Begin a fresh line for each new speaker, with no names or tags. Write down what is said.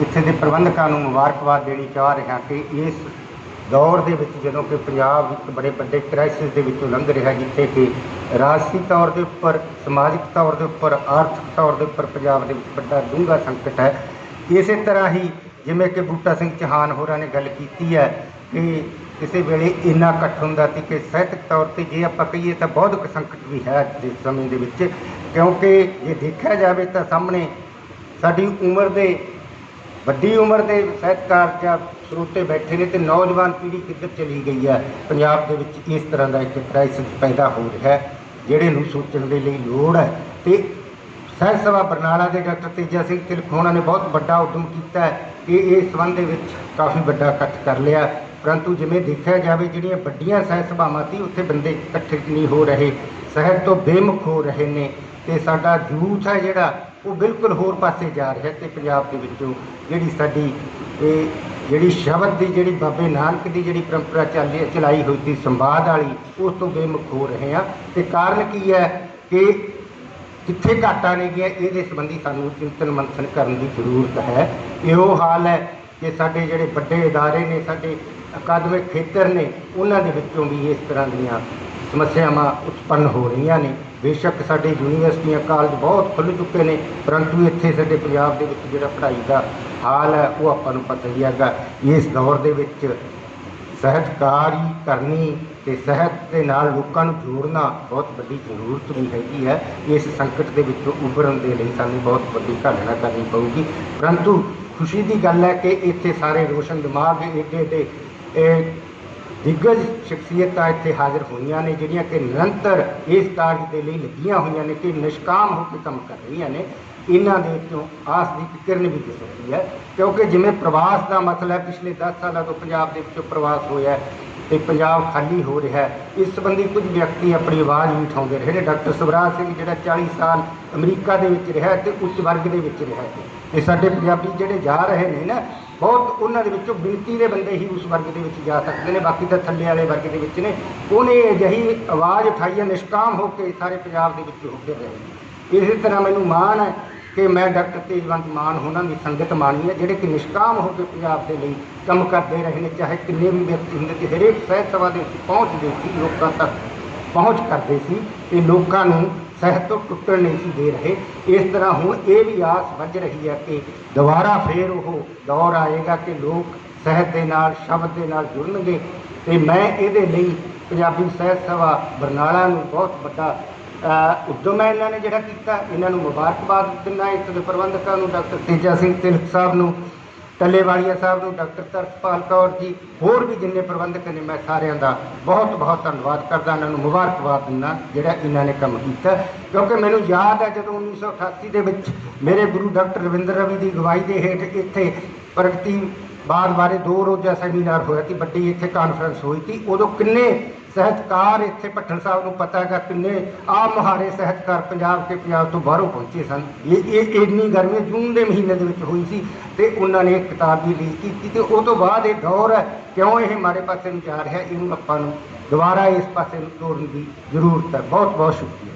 ਇੱਥੇ ਦੇ ਪ੍ਰਬੰਧਕਾਂ ਨੂੰ ਮੁਬਾਰਕਬਾਦ ਦੇਣੀ ਚਾਹ ਰਿਹਾ ਕਿ ਇਸ ਦੌਰ ਦੇ ਵਿੱਚ ਜਦੋਂ ਕਿ ਪੰਜਾਬ ਇੱਕ ਬੜੇ ਵੱਡੇ ਕ੍ਰਾਈਸਿਸ ਦੇ ਵਿੱਚੋਂ ਲੰਘ ਰਿਹਾ, ਜਿੱਥੇ ਕਿ ਰਾਜਸੀ ਤੌਰ ਦੇ ਉੱਪਰ, ਸਮਾਜਿਕ ਤੌਰ ਦੇ ਉੱਪਰ, ਆਰਥਿਕ ਤੌਰ ਦੇ ਉੱਪਰ ਪੰਜਾਬ ਦੇ ਵਿੱਚ ਵੱਡਾ ਡੂੰਘਾ ਸੰਕਟ ਹੈ। ਇਸੇ ਤਰ੍ਹਾਂ ਹੀ ਜਿਵੇਂ ਕਿ ਬੂਟਾ ਸਿੰਘ ਚੌਹਾਨ ਹੋਰਾਂ ਨੇ ਗੱਲ ਕੀਤੀ ਹੈ ਕਿ ਕਿਸੇ ਵੇਲੇ ਇੰਨਾ ਇਕੱਠ ਹੁੰਦਾ ਸੀ ਕਿ ਸਾਹਿਤਕ ਤੌਰ ਤੇ ਜੇ ਆਪਾਂ ਕਹੀਏ ਤਾਂ ਬੌਧਿਕ ਸੰਕਟ ਵੀ ਹੈ ਇਸ ਸਮੇਂ ਦੇ ਵਿੱਚ, ਕਿਉਂਕਿ ਜੇ ਦੇਖਿਆ ਜਾਵੇ ਤਾਂ ਸਾਹਮਣੇ ਸਾਡੀ ਉਮਰ ਦੇ ਵੱਡੀ ਉਮਰ ਦੇ ਸਾਹਿਤਕਾਰ ਜਾਂ ਸਰੋਤੇ ਬੈਠੇ ਨੇ ਤੇ ਨੌਜਵਾਨ ਪੀੜ੍ਹੀ ਕਿੱਧਰ ਚਲੀ ਗਈ ਹੈ? ਪੰਜਾਬ ਦੇ ਵਿੱਚ ਇਸ ਤਰ੍ਹਾਂ ਦਾ ਇੱਕ ਕ੍ਰਾਈਸਿਸ ਪੈਦਾ ਹੋ ਰਿਹਾ ਹੈ, ਜਿਹੜੇ ਨੂੰ ਸੋਚਣ ਦੇ ਲਈ ਲੋੜ ਹੈ। ਤੇ ਸਾਹਿਤ ਸਭਾ ਬਰਨਾਲਾ ਦੇ ਡਾਕਟਰ ਤੇਜਾ ਸਿੰਘ ਤਿਲਕ ਹੋਣਾ ਨੇ ਬਹੁਤ ਵੱਡਾ ਉਦਮ ਕੀਤਾ ਹੈ ਕਿ ਇਸ ਸੰਬੰਧ ਦੇ ਵਿੱਚ ਕਾਫੀ ਵੱਡਾ ਇਕੱਠ ਕਰ ਲਿਆ ਪਰੰਤੂ ਜਿਵੇਂ ਦੇਖਿਆ ਜਾਵੇ, ਜਿਹੜੀਆਂ ਵੱਡੀਆਂ ਸਾਹਿਤ ਸਭਾਵਾਂ ਸੀ, ਉੱਥੇ ਬੰਦੇ ਇਕੱਠੇ ਨਹੀਂ ਹੋ ਰਹੇ। ਸਾਹਿਤ ਤੋਂ ਬੇਮੁਖ ਹੋ ਰਹੇ ਨੇ ਤੇ ਸਾਡਾ ਯੂਥ ਹੈ ਜਿਹੜਾ ਉਹ ਬਿਲਕੁਲ ਹੋਰ ਪਾਸੇ ਜਾ ਰਿਹਾ ਤੇ ਪੰਜਾਬ ਦੇ ਵਿੱਚੋਂ ਜਿਹੜੀ ਸਾਡੀ ਇਹ ਜਿਹੜੀ ਸ਼ਬਦ ਦੀ ਜਿਹੜੀ ਬਾਬੇ ਨਾਨਕ ਦੀ ਜਿਹੜੀ ਪਰੰਪਰਾ ਚੱਲੀ ਚਲਾਈ ਹੋਈ ਸੀ ਸੰਵਾਦ ਵਾਲੀ ਉਸ ਤੋਂ ਬੇਮੁਖ ਹੋ ਰਹੇ ਆ ਤੇ ਕਾਰਨ ਕੀ ਹੈ ਕਿ ਕਿੱਥੇ ਘਾਟਾਂ ਨੇ ਗਿਆ ਇਹਦੇ ਸੰਬੰਧੀ ਸਾਨੂੰ ਚਿੰਤਨ ਮੰਥਨ ਕਰਨ ਦੀ ਜ਼ਰੂਰਤ ਹੈ ਇਹੋ ਹਾਲ ਹੈ ਕਿ ਸਾਡੇ ਜਿਹੜੇ ਵੱਡੇ ادارے ਨੇ ਸਾਡੇ ਅਕਾਦਮਿਕ ਖੇਤਰ ਨੇ ਉਹਨਾਂ ਦੇ ਵਿੱਚੋਂ ਵੀ ਇਸ ਤਰ੍ਹਾਂ ਦੀਆਂ ਸਮੱਸਿਆਵਾਂ ਉਤਪੰਨ ਹੋ ਰਹੀਆਂ ਨੇ। ਬੇਸ਼ੱਕ ਸਾਡੇ ਯੂਨੀਵਰਸਿਟੀਆਂ, ਕਾਲਜ ਬਹੁਤ ਖੁੱਲ੍ਹ ਚੁੱਕੇ ਨੇ, ਪਰੰਤੂ ਇੱਥੇ ਸਾਡੇ ਪੰਜਾਬ ਦੇ ਵਿੱਚ ਜਿਹੜਾ ਪੜ੍ਹਾਈ ਦਾ ਹਾਲ ਹੈ, ਉਹ ਆਪਾਂ ਨੂੰ ਪਤਾ ਹੀ ਹੈਗਾ। ਇਸ ਦੌਰ ਦੇ ਵਿੱਚ ਸਾਹਿਤਕਾਰੀ ਕਰਨੀ ਤੇ ਸਾਹਿਤ ਦੇ ਨਾਲ ਲੋਕਾਂ ਨੂੰ ਜੋੜਨਾ ਬਹੁਤ ਵੱਡੀ ਜ਼ਰੂਰਤ ਵੀ ਹੈਗੀ ਹੈ। ਇਸ ਸੰਕਟ ਦੇ ਵਿੱਚੋਂ ਉੱਭਰਨ ਦੇ ਲਈ ਸਾਨੂੰ ਬਹੁਤ ਵੱਡੀ ਘਾਲਣਾ ਕਰਨੀ ਪਊਗੀ। ਪਰੰਤੂ ਖੁਸ਼ੀ ਦੀ ਗੱਲ ਹੈ ਕਿ ਇੱਥੇ ਸਾਰੇ ਰੋਸ਼ਨ ਦਿਮਾਗ ਏਡੇ ਏਡੇ ਦਿੱਗਜ ਸ਼ਖਸੀਅਤਾਂ ਇੱਥੇ ਹਾਜ਼ਰ ਹੋਈਆਂ ਨੇ, ਜਿਹੜੀਆਂ ਕਿ ਨਿਰੰਤਰ ਇਸ ਕਾਰਜ ਦੇ ਲਈ ਲੱਗੀਆਂ ਹੋਈਆਂ ਨੇ ਕਿ ਨਿਸ਼ਕਾਮ ਹੋ ਕੇ ਕੰਮ ਕਰ ਰਹੀਆਂ ਨੇ। ਇਹਨਾਂ ਦੇ ਵਿੱਚੋਂ ਆਸ ਦੀ ਕਿਰਨ ਵੀ ਦਿਸ ਰਹੀ ਹੈ, ਕਿਉਂਕਿ ਜਿਵੇਂ ਪ੍ਰਵਾਸ ਦਾ ਮਸਲਾ ਪਿਛਲੇ 10 ਸਾਲਾਂ ਤੋਂ ਪੰਜਾਬ ਦੇ ਵਿੱਚੋਂ ਪ੍ਰਵਾਸ ਹੋਇਆ ਤੇ ਪੰਜਾਬ ਖਾਲੀ ਹੋ ਰਿਹਾ ਹੈ। ਇਸ ਸੰਬੰਧੀ ਕੁਝ ਵਿਅਕਤੀ ਆਪਣੀ ਆਵਾਜ਼ ਵੀ ਉਠਾਉਂਦੇ ਰਹੇ ਨੇ। ਡਾਕਟਰ ਸਵਰਾਜ ਸਿੰਘ, ਜਿਹੜਾ 40 ਸਾਲ ਅਮਰੀਕਾ ਦੇ ਵਿੱਚ ਰਿਹਾ ਤੇ ਉੱਚ ਵਰਗ ਦੇ ਵਿੱਚ ਰਿਹਾ ਹੈ। ਤੇ ਸਾਡੇ ਪੰਜਾਬੀ ਜਿਹੜੇ ਜਾ ਰਹੇ ਨੇ ਨਾ, ਬਹੁਤ ਉਹਨਾਂ ਦੇ ਵਿੱਚੋਂ ਗਿਣਤੀ ਦੇ ਬੰਦੇ ਹੀ ਉਸ ਵਰਗ ਦੇ ਵਿੱਚ ਜਾ ਸਕਦੇ ਨੇ। ਬਾਕੀ ਤਾਂ ਥੱਲੇ ਵਾਲੇ ਵਰਗ ਦੇ ਵਿੱਚ ਨੇ। ਉਹਨੇ ਅਜਿਹੀ ਆਵਾਜ਼ ਉਠਾਈ ਹੈ, ਨਿਸ਼ਕਾਮ ਹੋ ਕੇ ਸਾਰੇ ਪੰਜਾਬ ਦੇ ਵਿੱਚ ਹੋ ਕੇ ਰਹੇ ਇਸੇ ਤਰ੍ਹਾਂ ਮੈਨੂੰ ਮਾਣ ਹੈ ਕਿ ਮੈਂ ਡਾਕਟਰ ਤੇਜਵੰਤ ਮਾਨ, ਉਹਨਾਂ ਦੀ ਸੰਗਤ ਮਾਣੀ ਹੈ, ਜਿਹੜੇ ਕਿ ਨਿਸ਼ਕਾਮ ਹੋ ਕੇ ਪੰਜਾਬ ਦੇ ਲਈ ਕੰਮ ਕਰਦੇ ਰਹੇ ਨੇ, ਚਾਹੇ ਕਿੰਨੇ ਵੀ ਵਿਅਕਤੀ ਹੁੰਦੇ ਤੇ ਹਰੇਕ ਸਾਹਿਤ ਸਭਾ ਦੇ ਵਿੱਚ ਪਹੁੰਚਦੇ ਸੀ, ਲੋਕਾਂ ਤੱਕ ਪਹੁੰਚ ਕਰਦੇ ਸੀ ਤੇ ਲੋਕਾਂ ਨੂੰ ਸਹਿਤ ਤੋਂ ਟੁੱਟਣ ਨਹੀਂ ਸੀ ਦੇ ਰਹੇ। ਇਸ ਤਰ੍ਹਾਂ ਹੁਣ ਇਹ ਵੀ ਆਸ ਵੱਜ ਰਹੀ ਹੈ ਕਿ ਦੁਬਾਰਾ ਫੇਰ ਉਹ ਦੌਰ ਆਏਗਾ ਕਿ ਲੋਕ ਸਾਹਿਤ ਦੇ ਨਾਲ, ਸ਼ਬਦ ਦੇ ਨਾਲ ਜੁੜਨਗੇ। ਤੇ ਮੈਂ ਇਹਦੇ ਲਈ ਪੰਜਾਬੀ ਸਾਹਿਤ ਸਭਾ ਬਰਨਾਲਾ ਨੂੰ ਬਹੁਤ ਵੱਡਾ ਉਦੋਂ ਮੈਂ ਇਹਨਾਂ ਨੇ ਜਿਹੜਾ ਕੀਤਾ, ਇਹਨਾਂ ਨੂੰ ਮੁਬਾਰਕਬਾਦ ਦਿੰਦਾ, ਇਸ ਦੇ ਪ੍ਰਬੰਧਕਾਂ ਨੂੰ, ਡਾਕਟਰ ਤੇਜਾ ਸਿੰਘ ਤਿਲਕ ਸਾਹਿਬ ਨੂੰ, ਟੱਲੇਵਾਲੀਆ ਸਾਹਿਬ ਨੂੰ, ਡਾਕਟਰ ਤਰਸਪਾਲ ਕੌਰ ਜੀ, ਹੋਰ ਵੀ ਜਿੰਨੇ ਪ੍ਰਬੰਧਕ ਨੇ, ਮੈਂ ਸਾਰਿਆਂ ਦਾ ਬਹੁਤ ਬਹੁਤ ਧੰਨਵਾਦ ਕਰਦਾ, ਇਹਨਾਂ ਨੂੰ ਮੁਬਾਰਕਬਾਦ ਦਿੰਦਾ, ਜਿਹੜਾ ਇਹਨਾਂ ਨੇ ਕੰਮ ਕੀਤਾ। ਕਿਉਂਕਿ ਮੈਨੂੰ ਯਾਦ ਹੈ ਜਦੋਂ 1988 ਦੇ ਵਿੱਚ ਮੇਰੇ ਗੁਰੂ ਡਾਕਟਰ ਰਵਿੰਦਰ ਰਵੀ ਦੀ ਅਗਵਾਈ ਦੇ ਹੇਠ ਇੱਥੇ ਪ੍ਰਗਤੀ ਬਾਦ ਬਾਰੇ ਦੋ ਰੋਜ਼ਾ ਸੈਮੀਨਾਰ ਹੋਇਆ ਸੀ ਵੱਡੀ ਇੱਥੇ ਕਾਨਫਰੰਸ ਹੋਈ ਸੀ ਉਦੋਂ ਕਿੰਨੇ ਸਾਹਿਤਕਾਰ ਇੱਥੇ ਭੱਠਲ ਸਾਹਿਬ ਨੂੰ ਪਤਾ ਹੈਗਾ, ਕਿੰਨੇ ਆਮ ਮੁਹਾਰੇ ਸਾਹਿਤਕਾਰ ਪੰਜਾਬ ਕੇ ਪੰਜਾਬ ਤੋਂ ਬਾਹਰੋਂ ਪਹੁੰਚੇ ਸਨ। ਇਹ ਇਹ ਇੰਨੀ ਗਰਮੀ ਜੂਨ ਦੇ ਮਹੀਨੇ ਦੇ ਵਿੱਚ ਹੋਈ ਸੀ ਤੇ ਉਹਨਾਂ ਨੇ ਇੱਕ ਕਿਤਾਬ ਵੀ ਰਿਲੀਜ਼ ਕੀਤੀ ਤੇ ਉਹ ਤੋਂ ਬਾਅਦ ਇਹ ਦੌਰ ਹੈ, ਕਿਉਂ ਇਹ ਮਾਰੇ ਪਾਸੇ ਨੂੰ ਜਾ ਰਿਹਾ, ਇਹਨੂੰ ਆਪਾਂ ਨੂੰ ਦੁਬਾਰਾ ਇਸ ਪਾਸੇ ਨੂੰ ਤੋਰਨ ਦੀ ਜ਼ਰੂਰਤ ਹੈ। ਬਹੁਤ ਬਹੁਤ ਸ਼ੁਕਰੀਆ।